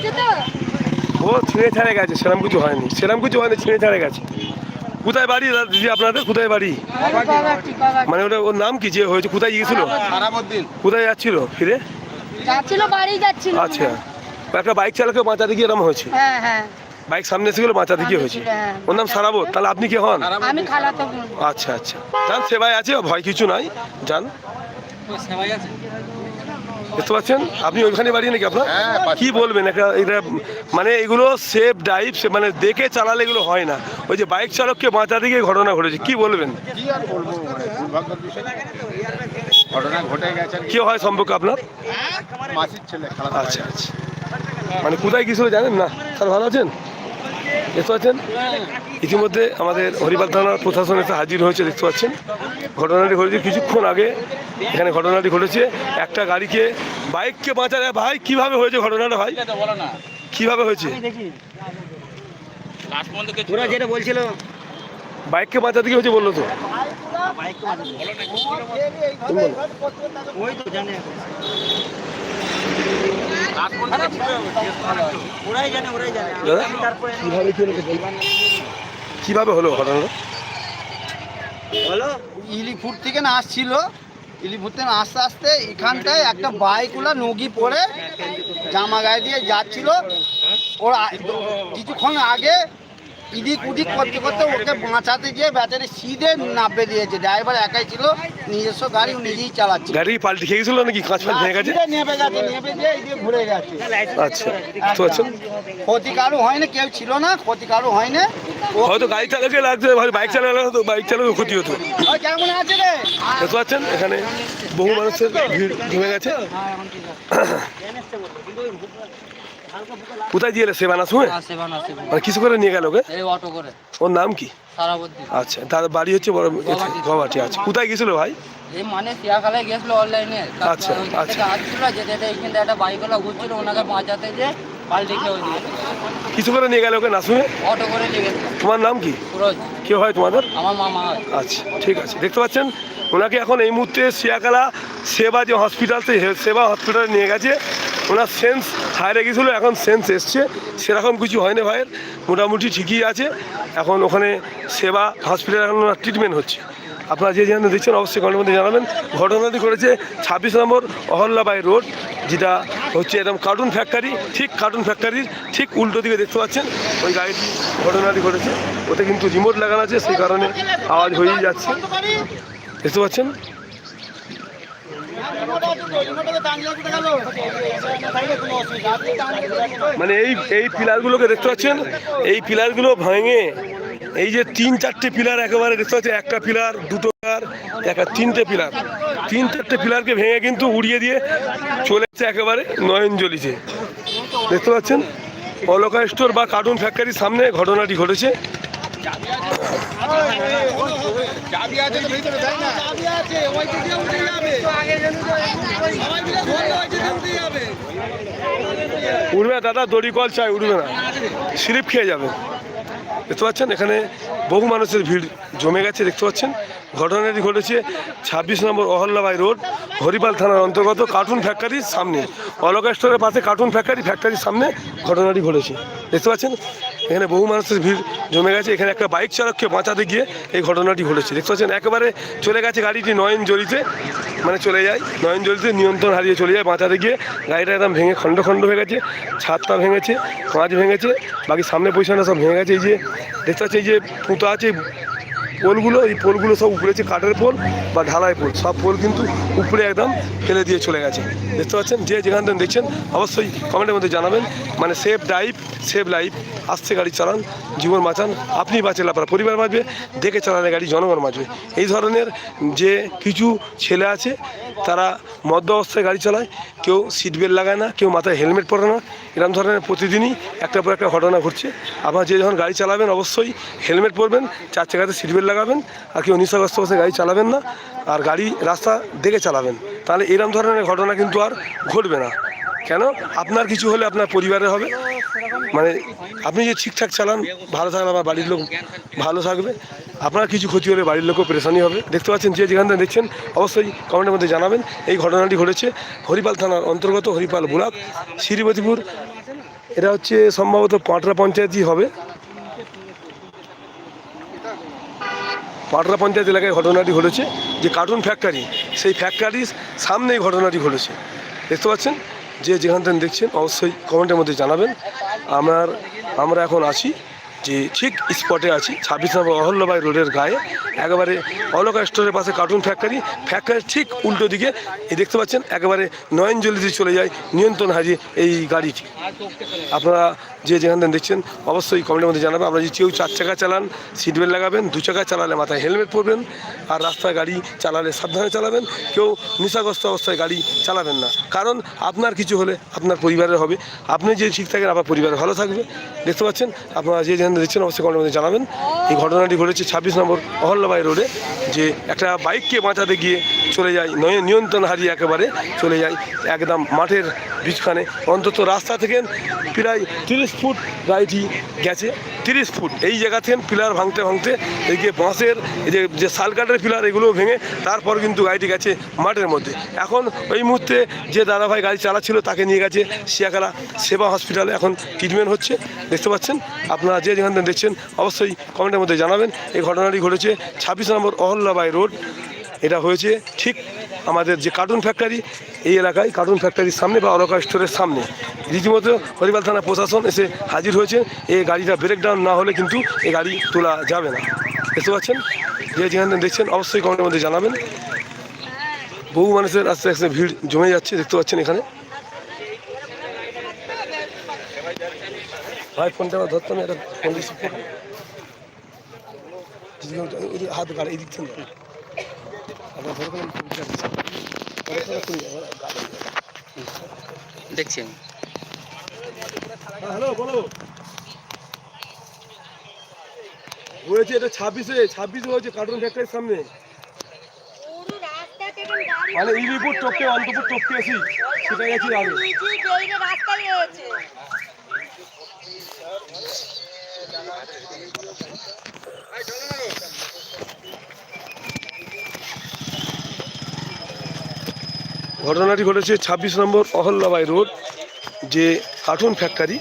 আছে তো? ও ছিঁড়ে ছাড়ে গেছে সেরম কিছু হয়নি সেরম কিছু হয়নি ছিঁড়ে ছাড়ে গেছে। কোথায় বাড়ি দাদা দিদি আপনাদের? কোথায় বাড়ি? মানে ওটা ওর নাম কি যে হয়েছে কোথায় গিয়েছিল? কোথায় যাচ্ছিল ফিরে? যাচ্ছিল বাড়ি যাচ্ছিল। আচ্ছা। একটা বাইক চালকের বাঁচাতে গিয়ে এরম হয়েছে? হ্যাঁ হ্যাঁ। বাইক সামনে এসে গেলো বাঁচাতে গিয়ে হয়েছে? হ্যাঁ। ওর নাম সারাবত? তাহলে আপনি কি হন? আমি আচ্ছা আচ্ছা। যান সেবায় আছে ভয় কিছু নাই। যান। দেখতে পাচ্ছেন? আপনি ওইখানে বাড়ি নাকি আপনার? হ্যাঁ। কি বলবেন? একটা এটা মানে এগুলো সেফ ড্রাইভ মানে দেখে চালালে এগুলো হয় না। ওই যে বাইক চালককে বাঁচাতে গিয়ে ঘটনা ঘটেছে। কি বলবেন? কি বলব? মানে ঘটনা ঘটে গেছে। কি। কি হয় সম্পর্ক আপনার? আচ্ছা আচ্ছা। মানে কোথায় গিয়েছিল জানেন? না। স্যার ভালো আছেন? দেখতে পাচ্ছেন? ইতিমধ্যে আমাদের হরিপাল থানার প্রশাসন এসে হাজির হয়েছে দেখতে পাচ্ছেন? ঘটনাটি ঘটেছে কিছুক্ষণ আগে। এখানে ঘটনাটি ঘটেছে। একটা গাড়িকে বাইককে বাঁচালে ভাই কীভাবে হয়েছে ঘটনাটা ভাই? কীভাবে হয়েছে? ওরা যেটা বলছিল। বাইককে বাঁচাতে কি হয়েছে বলল তো? ওই তো জানে। কীভাবে হলো হলো ঘটনাটা? বলো ইলিপুর থেকে না আসছিল। ইলিপুর থেকে আস্তে আস্তে এখানটায় একটা বাইকগুলা নগি পরে জামা গায়ে দিয়ে যাচ্ছিল। ওর কিছুক্ষণ আগে ইদিক উদিক করতে করতে ওকে বাঁচাতে গিয়ে বেচারে সিধে নাপে দিয়েছে। ড্রাইভার একাই ছিল নিজস্ব গাড়ি নিজেই চালাচ্ছে। গাড়ি পাল্টে খেয়ে গেছিল নাকি কাঁচ ফাঁচ ভেঙে গেছে? নেমে গেছে নেমে দিয়ে এদিকে ঘুরে গেছে। আচ্ছা দেখতে পাচ্ছেন ক্ষতি কারও হয়নি কেউ ছিল না ক্ষতি কারও হয়নি হয়তো গাড়ি চালকে লাগছে বাইক চালালে হতো বাইক চালালে ক্ষতি হতো। কেমন আছে রে? দেখতে পাচ্ছেন এখানে বহু মানুষের ভিড় জমে গেছে। কোথায় দিয়ে এলে? সেবানা শুনে সেবান সেবান মানে কিছু করে নিয়ে গেল ওকে? এই অটো করে। ওর নাম কি? আচ্ছা তার বাড়ি হচ্ছে বড় গবাটি। আছে কোথায় গেছিল ভাই? মানে গেছিল অনলাইনে আচ্ছা, আচ্ছা। আসছিল যেতে যেতে এইখান থেকে একটা বাইকওয়ালা ঘুরছিল ওনাকে বাঁচাতে যে পাল্টে খেয়ে কিছু করে নিয়ে গেল ওকে না শুনে? অটো করে নিয়ে তোমার নাম কি? সুরজ। কে হয় তোমাদের? আমার মামা হয়। আচ্ছা ঠিক আছে। দেখতে পাচ্ছেন? ওনাকে এখন এই মুহূর্তে সিয়াকালা সেবা যে হসপিটাল থেকে সেবা হসপিটালে নিয়ে গেছে, ওনার সেন্স হারিয়ে গেছিল, এখন সেন্স এসছে। সেরকম কিছু হয়নি ভাইয়ের, মোটামুটি ঠিকই আছে। এখন ওখানে সেবা হসপিটালে এখন ওনার ট্রিটমেন্ট হচ্ছে। আপনারা যে যেখানে দেখছেন অবশ্যই কমেন্টের মধ্যে জানাবেন। ঘটনাটি ঘটেছে ছাব্বিশ নম্বর অহল্লাবাই রোড, যেটা হচ্ছে একদম কার্টুন ফ্যাক্টরি ঠিক কার্টুন ফ্যাক্টরির ঠিক উল্টো দিকে দেখতে পাচ্ছেন। ওই গাড়িটি ঘটনাটি ঘটেছে। ওতে কিন্তু রিমোট লাগানো আছে, সেই কারণে আওয়াজ হয়েই যাচ্ছে। দেখতে পাচ্ছেন? মানে এই এই পিলারগুলোকে দেখতে পাচ্ছেন? এই পিলারগুলো ভেঙে। এই যে তিন, চারটে পিলার একেবারে দেখতে পাচ্ছেন, একটা পিলার, দুটো পিলার, একটা তিনটে পিলার। তিন, চারটে পিলারকে ভেঙে কিন্তু উড়িয়ে দিয়ে চলে যাচ্ছে একেবারে নয়নজলিতে। দেখতে পাচ্ছেন? অলকা স্টোর বা কার্টুন ফ্যাক্টরির সামনে ঘটনাটি ঘটেছে। না উঠবে দাদা, দড়ি কল চাই উঠবে না। স্লিপ খেয়ে যাবে। দেখতে পাচ্ছেন, এখানে বহু মানুষের ভিড় জমে গেছে, দেখতে পাচ্ছেন। ঘটনাটি ঘটেছে ছাব্বিশ নম্বর অহল্লাবাই রোড, হরিপাল থানার অন্তর্গত কার্টুন ফ্যাক্টরির সামনে। অলকা স্টোরের পাশে কার্টুন ফ্যাক্টরি, ফ্যাক্টরির সামনে ঘটনাটি ঘটেছে। দেখতে পাচ্ছেন এখানে বহু মানুষের ভিড় জমে গেছে। এখানে একটা বাইক চালককে বাঁচাতে গিয়ে এই ঘটনাটি ঘটেছে। দেখতে পাচ্ছেন, একেবারে চলে গেছে গাড়িটি নয়ন জড়িতে মানে চলে যায় নয়ন জড়িতে নিয়ন্ত্রণ হারিয়ে চলে যায় বাঁচাতে গিয়ে। গাড়িটা একদম ভেঙে খণ্ড খণ্ড হয়ে গেছে, ছাদটা ভেঙেছে, কাঁচ ভেঙেছে, বাকি সামনে পয়সাটা সব ভেঙে গেছে। এই যে দেখতে পাচ্ছি এই যে পুঁতো আছে পোলগুলো, এই পোলগুলো সব উপরে আছে কাঠের পোল বা ঢালাই পোল। সব পোল কিন্তু উপরে একদম ফেলে দিয়ে চলে গেছে। দেখতে পাচ্ছেন? যে যেখান থেকে দেখছেন, অবশ্যই কমেন্টের মধ্যে জানাবেন। মানে সেফ ড্রাইভ, সেফ লাইফ, আসছে গাড়ি চালান, জীবন বাঁচান, আপনি বাঁচলে আপনার পরিবার বাঁচবে, দেখে চালালে গাড়ি জনগণ বাঁচবে। এই ধরনের যে কিছু ছেলে আছে, তারা মদ্য অবস্থায় গাড়ি চালায়, কেউ সিট বেল্ট লাগায় না, কেউ মাথায় হেলমেট পরে না। এরকম ধরনের প্রতিদিনই একটা পর একটা ঘটনা ঘটছে। আপনার যে যখন গাড়ি চালাবেন, অবশ্যই হেলমেট পরবেন, চার চাকাতে সিট বেল্ট লাগাবেন, আর কেউ অবস্থায় গাড়ি চালাবেন না, আর গাড়ি রাস্তা দেখে চালাবেন। তাহলে এরকম ধরনের ঘটনা কিন্তু আর ঘটবে না। কেন? আপনার কিছু হলে আপনার পরিবারের হবে। মানে আপনি যে ঠিকঠাক চালান, ভালো থাকলে আমার বাড়ির লোক ভালো থাকবে। আপনার কিছু ক্ষতি হলে বাড়ির লোকও পেরেশানি হবে। দেখতে পাচ্ছেন যে যেখান থেকে দেখছেন, অবশ্যই কমেন্টের মধ্যে জানাবেন। এই ঘটনাটি ঘটেছে হরিপাল থানার অন্তর্গত হরিপাল ব্লক, শ্রীমতিপুর। এটা হচ্ছে সম্ভবত পাটরা পঞ্চায়েতই হবে। পাটরা পঞ্চায়েত এলাকায় ঘটনাটি ঘটেছে, যে কার্টুন ফ্যাক্টরি সেই ফ্যাক্টরির সামনেই ঘটনাটি ঘটেছে। দেখতে পাচ্ছেন? যে যেখান থেকে দেখছেন, অবশ্যই কমেন্টের মধ্যে জানাবেন। আমার আমরা এখন আছি। যে ঠিক স্পটে আছি ছাব্বিশ নম্বর অহল্যবাই রোডের গায়ে, একেবারে অলকা স্টোরের পাশে কার্টুন ফ্যাক্টরি ফ্যাক্টরির ঠিক উল্টো দিকে, এই দেখতে পাচ্ছেন, একেবারে নয়নজলিতে চলে যায় নিয়ন্ত্রণ হারিয়ে এই গাড়িটি। আপনারা যে যেখান থেকে দেখছেন, অবশ্যই কমেন্টের মধ্যে জানাবেন। আপনারা যদি কেউ চার চাকা চালান সিট বেল্ট লাগাবেন, দু চাকা চালালে মাথায় হেলমেট পরবেন, আর রাস্তায় গাড়ি চালালে সাবধানে চালাবেন, কেউ নিশাগ্রস্ত অবস্থায় গাড়ি চালাবেন না। কারণ আপনার কিছু হলে আপনার পরিবারের হবে। আপনি যে ঠিক থাকেন, আপনার পরিবার ভালো থাকবে। দেখতে পাচ্ছেন, আপনারা যে যেখানে দেখছেন, অবশ্যই কমেন্টের মধ্যে জানাবেন। এই ঘটনাটি ঘটেছে ছাব্বিশ নম্বর অহল্যাবাই রোডে, যে একটা বাইককে বাঁচাতে গিয়ে চলে যায়, নয়- নিয়ন্ত্রণ হারিয়ে একেবারে চলে যায় একদম মাঠের বীজখানে অন্তত রাস্তা থেকে প্রায় তিরিশ ফুট গাড়িটি গেছে। তিরিশ ফুট এই জায়গা থেকে পিলার ভাঙতে ভাঙতে বাঁশের, এই যে যে শাল কাঠের পিলার এগুলো ভেঙে তারপর কিন্তু গাড়িটি গেছে মাঠের মধ্যে। এখন ওই মুহূর্তে যে দাদাভাই গাড়ি চালাচ্ছিল তাকে নিয়ে গেছে শিয়াখালা সেবা হসপিটালে। এখন ট্রিটমেন্ট হচ্ছে। দেখতে পাচ্ছেন? আপনারা যে যেখান দেখছেন, অবশ্যই কমেন্টের মধ্যে জানাবেন। এই ঘটনাটি ঘটেছে ছাব্বিশ নম্বর অহল্যাবাই রোড এটা হয়েছে ঠিক আমাদের যে কার্টুন ফ্যাক্টরি, এই এলাকায় কার্টুন ফ্যাক্টরির সামনে বা অলকা স্টোরের সামনে। রীতিমতো হরিবাল থানা প্রশাসন এসে হাজির হয়েছে এই গাড়িটা ব্রেকডাউন না হলে কিন্তু এই গাড়ি তোলা যাবে না। দেখতে পাচ্ছেন? যে যেখানে দেখছেন, অবশ্যই কমেন্টের মধ্যে জানাবেন। বহু মানুষের আস্তে আস্তে ভিড় জমে যাচ্ছে, দেখতে পাচ্ছেন এখানে। ভাই, ফোনটা আবার ধরতো না এটা হাত গাড়ি, এই দিক থেকে। দেখছি আমি। হ্যাঁ, হ্যালো বলো। হয়েছে এটা ছাব্বিশে ছাব্বিশে হয়েছে কার্টুন ফ্যাক্টরির সামনে। পুরো রাস্তা থেকে গাড়ি মানে ইলিপুর টপকে অন্তপুর টপকে আসি সেটা গেছি আগে। রাস্তায় ঘটনাটি ঘটেছে ছাব্বিশ নম্বর অহল্যাবাই রোড, যে কার্টুন ফ্যাক্টরি।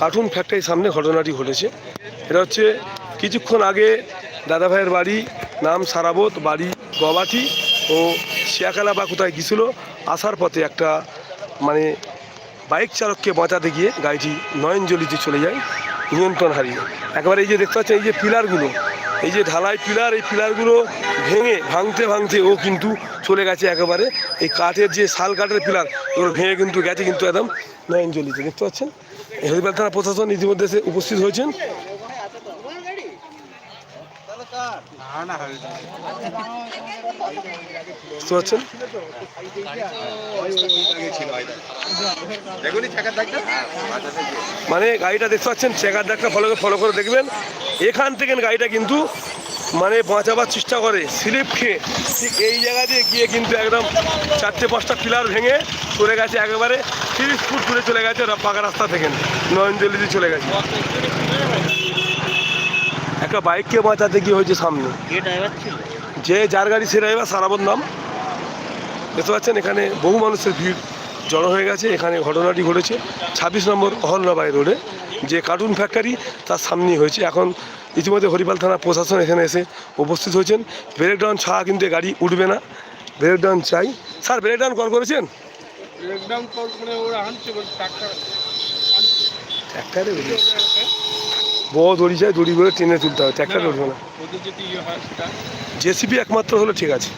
কার্টুন ফ্যাক্টরির সামনে ঘটনাটি ঘটেছে। এটা হচ্ছে কিছুক্ষণ আগে দাদাভাইয়ের বাড়ি, নাম সারাবত, বাড়ি গবাটি ও শিয়াখালা বা কোথায় গিয়েছিল। আসার পথে একটা মানে বাইক চালককে বাঁচাতে গিয়ে গাড়িটি নয়নজলিতে চলে যায়, নিয়ন্ত্রণ হারিয়ে। একেবারে এই যে দেখতে পাচ্ছেন, এই যে পিলারগুলো এই যে ঢালাই পিলার, এই পিলারগুলো ভেঙে, ভাঙতে ভাঙতে ও কিন্তু চলে গেছে একেবারে। এই কাঠের যে শাল কাঠের পিলার, ওগুলো ভেঙে কিন্তু গেছে কিন্তু একদম নয়ন চলিতে দেখতে পাচ্ছেন? হরিপাল থানা প্রশাসন ইতিমধ্যে সে উপস্থিত হয়েছেন। বুঝতে পারছেন মানে গাড়িটা দেখতে পাচ্ছেন চেকার দাগটা ফলো করে ফলো করে দেখবেন। এখান থেকে গাড়িটা কিন্তু মানে বাঁচাবার চেষ্টা করে স্লিপ খেয়ে। ঠিক এই জায়গা দিয়ে গিয়ে কিন্তু একদম চারটে পাঁচটা পিলার ভেঙে চলে গেছে একেবারে তিরিশ ফুট দূরে চলে গেছে পাকা রাস্তা থেকে। নয়নজলিতে চলে গেছে। একটা বাইককে বাঁচাতে গিয়ে হয়েছে সামনে? ড্রাইভার ছিল? যে যার গাড়ি সে ড্রাইভার সারাবত নাম দেখতে পাচ্ছেন এখানে বহু মানুষের ভিড় জড়ো হয়ে গেছে। এখানে ঘটনাটি ঘটেছে ছাব্বিশ নম্বর অহল্যাবাই রোডে যে কার্টুন ফ্যাক্টরি তার সামনেই হয়েছে। এখন ইতিমধ্যে হরিপাল থানা প্রশাসন এখানে এসে উপস্থিত হয়েছেন। ব্রেকডাউন ছাড়া কিন্তু গাড়ি উঠবে না। ব্রেকডাউন চাই। স্যার ব্রেকডাউন কল করেছেন? ব্রেকডাউন করে ওরা আনছে ট্রাক্টর বড় দড়ি চাই দড়ি করে টেনে তুলতে হবে ট্র্যাক্টারে উঠবে না। যদি ইয়ে জেসিবি একমাত্র হলে ঠিক আছে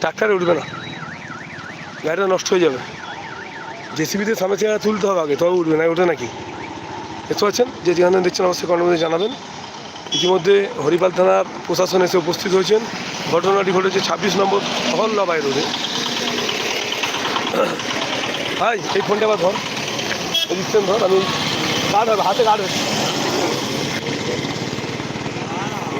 ট্রাক্টারে উঠবে না। গাড়িটা নষ্ট হয়ে যাবে। জেসিবিতে সামনে চেয়ারা তুলতে হবে আগে তবে উঠবে না ওঠে নাকি? দেখতে পাচ্ছেন? যে যেখানে দেখছেন অবশ্যই কমেন্টের মধ্যে জানাবেন। ইতিমধ্যে হরিপাল থানার প্রশাসন এসে উপস্থিত হয়েছেন। ঘটনাটি ঘটেছে ছাব্বিশ নম্বর অহল্যাবাই রোডে। ভাই এই ফোনটা আবার ধর। দিচ্ছেন ধর আমি কার্ড হবে হাতে কার্ড হচ্ছে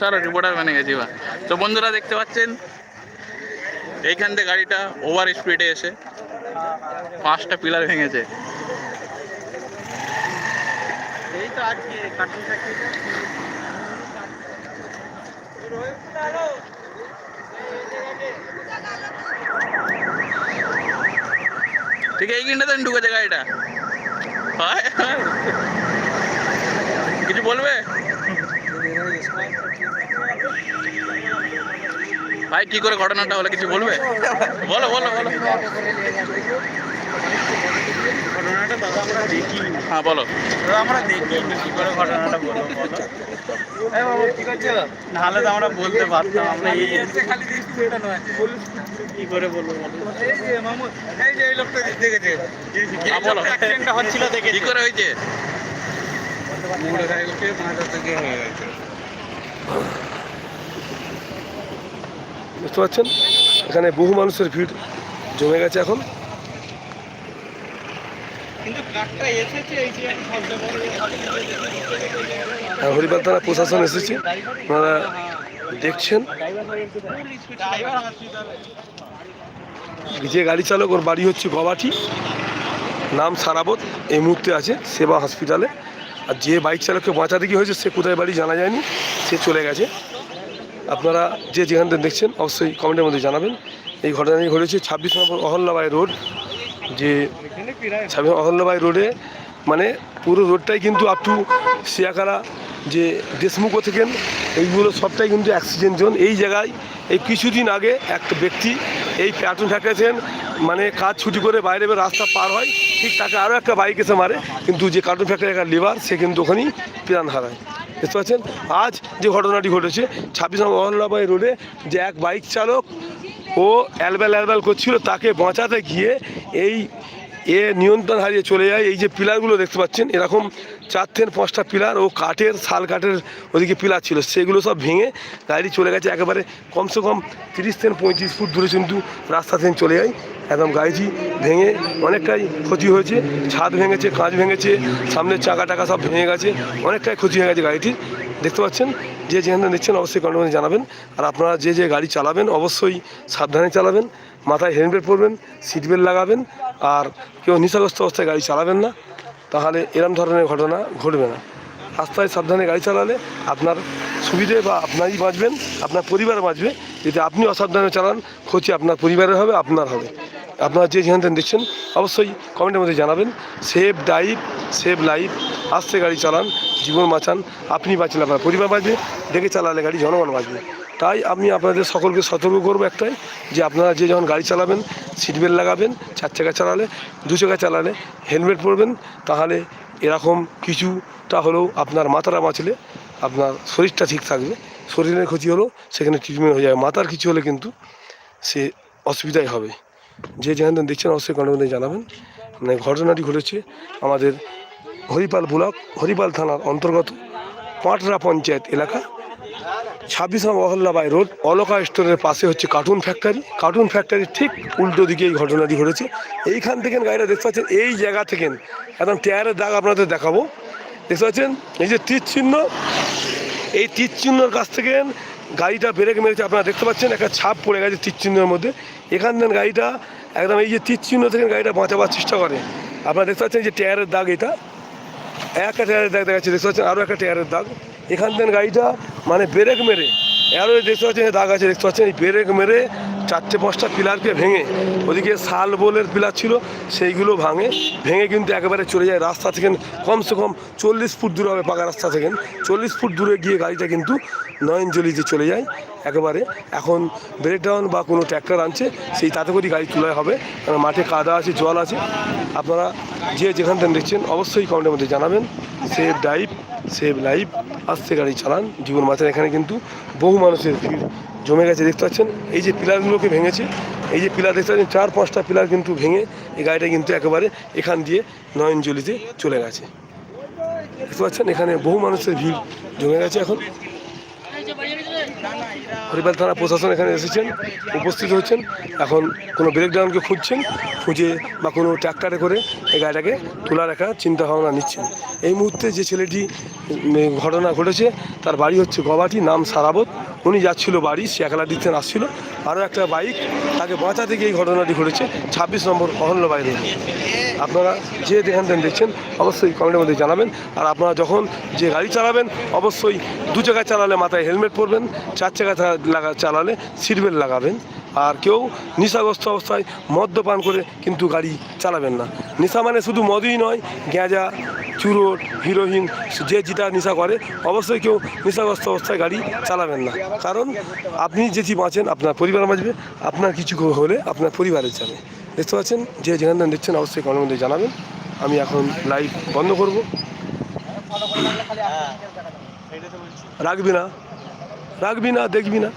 সারা রিপোর্টার বানিয়ে গেছি তো বন্ধুরা দেখতে পাচ্ছেন, এইখান থেকে গাড়িটা ওভার স্পিডে এসে পাঁচটা পিলার ভেঙেছে। ঠিক এইখানটাতে ঢুকেছে গাড়িটা কিছু বলবে ভাই কি করে ঘটনাটা হলো কিছু বলবে বলো বলো বলো হ্যাঁ বলো আমরা দেখি কি করে ঘটনাটা বলো এই নাহলে তো আমরা বলতে পারতাম আমরা এই খালি কি করে বলব এই যে মামু এই যে এই লোকটা দেখেছে। হ্যাঁ, অ্যাক্সিডেন্টটা হচ্ছিল দেখে কি করে হয়েছে? মুড়ে মাথা থেকে হয়ে গেছে। বুঝতে পারছেন? এখানে বহু মানুষের ভিড় জমে গেছে এখন। কিন্তু কাকটা এসেছে এই যে শব্দ করে আর হরিপাল থানা প্রশাসন এসেছে। ওনারা দেখছেন? যে গাড়ি চালক, ওর বাড়ি হচ্ছে গবাটি। নাম সারাবত, এই মুহূর্তে আছে সেবা হসপিটালে। আর যে বাইক চালককে বাঁচাতে কি হয়েছে, সে কোথায় বাড়ি জানা যায়নি, সে চলে গেছে। আপনারা যে যেখান থেকে দেখছেন, অবশ্যই কমেন্টের মধ্যে জানাবেন। এই ঘটনাটি ঘটেছে ছাব্বিশ নম্বর অহল্যাবাই রোড, যে ছাব্বিশ অহল্যাবাই রোডে মানে পুরো রোডটাই কিন্তু আপ টু সিয়াকারা যে দেশমুখো থেকে এইগুলো সবটাই কিন্তু অ্যাক্সিডেন্ট জোন। এই জায়গায় এই কিছুদিন আগে একটা ব্যক্তি এই প্যাটুন ফ্যাক্টরিছেন মানে কাজ ছুটি করে বাইরে রাস্তা পার হয়, ঠিক তাকে আরও একটা বাইক এসে মারে, কিন্তু যে কার্টুন ফ্যাক্টরি একটা লিভার সে কিন্তু ওখানেই প্রাণ হারায়। বুঝতে পারছেন আজ যে ঘটনাটি ঘটেছে, ছাব্বিশ নম্বর অহল্যাবাই রোডে যে এক বাইক চালক, ও অ্যালবেল অ্যালবেল করছিল, তাকে বাঁচাতে গিয়ে এই এ নিয়ন্ত্রণ হারিয়ে চলে যায়। এই যে পিলারগুলো দেখতে পাচ্ছেন, এরকম চার থেকে পাঁচটা পিলার ও কাঠের, শাল কাঠের ওদিকে পিলার ছিল। সেগুলো সব ভেঙে গাড়ি চলে গেছে একেবারে কমসে কম তিরিশ থেকে পঁয়ত্রিশ ফুট দূরে কিন্তু রাস্তা থেকে চলে যায়। একদম গাড়িটি ভেঙে অনেকটাই ক্ষতি হয়েছে। ছাদ ভেঙেছে, কাঁচ ভেঙেছে, সামনের চাকা টাকা সব ভেঙে গেছে, অনেকটাই ক্ষতি হয়ে গেছে গাড়িটির। দেখতে পাচ্ছেন? যে যেখানে নিচ্ছেন অবশ্যই কন্ট্রোলে জানাবেন। আর আপনারা যে যে গাড়ি চালাবেন অবশ্যই সাবধানে চালাবেন। মাথায় হেলমেট পরবেন সিট বেল্ট লাগাবেন, আর কেউ নিশাগ্রস্ত অবস্থায় গাড়ি চালাবেন না। তাহলে এরম ধরনের ঘটনা ঘটবে না। রাস্তায় সাবধানে গাড়ি চালালে আপনার সুবিধে বা আপনারই বাঁচবেন, আপনার পরিবার বাঁচবে। যদি আপনি অসাবধানে চালান, ক্ষতি আপনার পরিবারের হবে, আপনার হবে। আপনারা যে যেখান থেকে দেখছেন, অবশ্যই কমেন্টের মধ্যে জানাবেন। সেভ ড্রাইভ সেভ লাইফ আস্তে গাড়ি চালান, জীবন বাঁচান। আপনি বাঁচলে আপনার পরিবার বাঁচবে, দেখে চালালে গাড়ি জনগণ বাঁচবে। তাই আমি আপনাদের সকলকে সতর্ক করব একটাই, যে আপনারা যে যখন গাড়ি চালাবেন সিট বেল্ট লাগাবেন, চার চাকা চালালে, দু চাকা চালালে হেলমেট পরবেন, তাহলে এরকম কিছুটা হলেও আপনার মাথাটা বাঁচলে আপনার শরীরটা ঠিক থাকবে। শরীরের ক্ষতি হলেও সেখানে ট্রিটমেন্ট হয়ে যাবে। মাথার কিছু হলে কিন্তু সে অসুবিধাই হবে। যে যেখান দেখছেন, অবশ্যই কন্ট্রোলে জানাবেন। মানে ঘটনাটি ঘটেছে আমাদের হরিপাল ব্লক, হরিপাল থানার অন্তর্গত পাটরা পঞ্চায়েত এলাকা। ছাব্বিশ নম্বর অহল্যাবাই রোড, অলকা স্টোরের পাশে হচ্ছে কার্টুন ফ্যাক্টরি। কার্টুন ফ্যাক্টরির ঠিক উল্টো দিকে এই ঘটনাটি ঘটেছে। এইখান থেকে গাড়িটা দেখতে পাচ্ছেন, এই জায়গা থেকে একদম টায়ারের দাগ আপনাদের দেখাবো। দেখতে পাচ্ছেন, এই যে তীর চিহ্ন, এই তীর চিহ্নর কাছ থেকে গাড়িটা ব্রেক মেরেছে আপনারা দেখতে পাচ্ছেন, একটা ছাপ পড়ে গেছে তীর চিহ্নের মধ্যে। এখান থেকে গাড়িটা একদম এই যে তীর চিহ্ন থেকে গাড়িটা বাঁচাবার চেষ্টা করে। আপনারা দেখতে পাচ্ছেন যে টায়ারের দাগ এটা। একটা টায়ারের দাগ দেখাচ্ছে, দেখতে পাচ্ছেন আরও একটা টায়ারের দাগ। এখান থেকে গাড়িটা মানে ব্রেক মেরে আরও দেখতে পাচ্ছেন, দাগ আছে, দেখতে পাচ্ছেন, এই ব্রেক মেরে চারটে পাঁচটা পিলারকে ভেঙে, ওদিকে শাল বোলের পিলার ছিল, সেইগুলো ভাঙে, ভেঙে কিন্তু একেবারে চলে যায় রাস্তা থেকে, কমসে কম চল্লিশ ফুট দূরে হবে পাকা রাস্তা থেকে, চল্লিশ ফুট দূরে গিয়ে গাড়িটা কিন্তু নয়নজলিতে চলে যায়, একেবারে। এখন ব্রেকডাউন বা কোনো ট্র্যাক্টর আনছে, সেই তাতে করেই গাড়ি তোলা হবে, কারণ মাঠে কাদা আছে, জল আছে। আপনারা যে যেখান থেকে দেখছেন, অবশ্যই কমেন্টের মধ্যে জানাবেন। সেভ ড্রাইভ সেভ লাইফ আস্তে গাড়ি চালান, জীবন বাঁচান। এখানে কিন্তু বহু মানুষের ভিড় জমে গেছে, দেখতে পাচ্ছেন। এই যে পিলারগুলোকে ভেঙেছে, এই যে পিলার দেখতে পাচ্ছেন, চার পাঁচটা পিলার কিন্তু ভেঙে এই গাড়িটা কিন্তু একেবারে এখান দিয়ে নয়নজলিতে চলে গেছে। দেখতে পাচ্ছেন, এখানে বহু মানুষের ভিড় জমে গেছে এখন। হরিপাল থানা প্রশাসন এখানে এসেছেন, উপস্থিত হয়েছেন। এখন কোনো ব্রেকডাউনকে খুঁজছেন, খুঁজে বা কোনো ট্র্যাক্টারে করে এই গাড়িটাকে তোলা রাখা চিন্তা ভাবনা নিচ্ছেন। এই মুহূর্তে যে ছেলেটি ঘটনা ঘটেছে, তার বাড়ি হচ্ছে গবাটি নাম সারাবত। উনি যাচ্ছিল বাড়ি, সে একলা দিতে আসছিল। আরও একটা বাইক, তাকে বাঁচাতে গিয়ে এই ঘটনাটি ঘটেছে, ছাব্বিশ নম্বর অহল্যবাই রোড আপনারা যে থেকে দেখছেন, অবশ্যই কমেন্টের মধ্যে জানাবেন। আর আপনারা যখন যে গাড়ি চালাবেন, অবশ্যই দু চাকা চালালে মাথায় হেলমেট পরবেন, চার চাকা চা- লাগা চালালে সিট বেল্ট লাগাবেন। আর কেউ নেশাগ্রস্ত অবস্থায় মদ্যপান করে কিন্তু গাড়ি চালাবেন না। নেশা মানে শুধু মদই নয় গেঁজা চুরোট, হিরোইন, যে যেটা নেশা করে, অবশ্যই কেউ নেশাগ্রস্ত অবস্থায় গাড়ি চালাবেন না। কারণ আপনি যেটি বাঁচেন আপনার পরিবার বাঁচবে, আপনার কিছু হলে আপনার পরিবারের যাবে। দেখতে পাচ্ছেন? যে যেখান থেকে দেখছেন, অবশ্যই মধ্যে জানাবেন। আমি এখন লাইভ বন্ধ করব। রাখবি না। রাখবি না দেখবি না।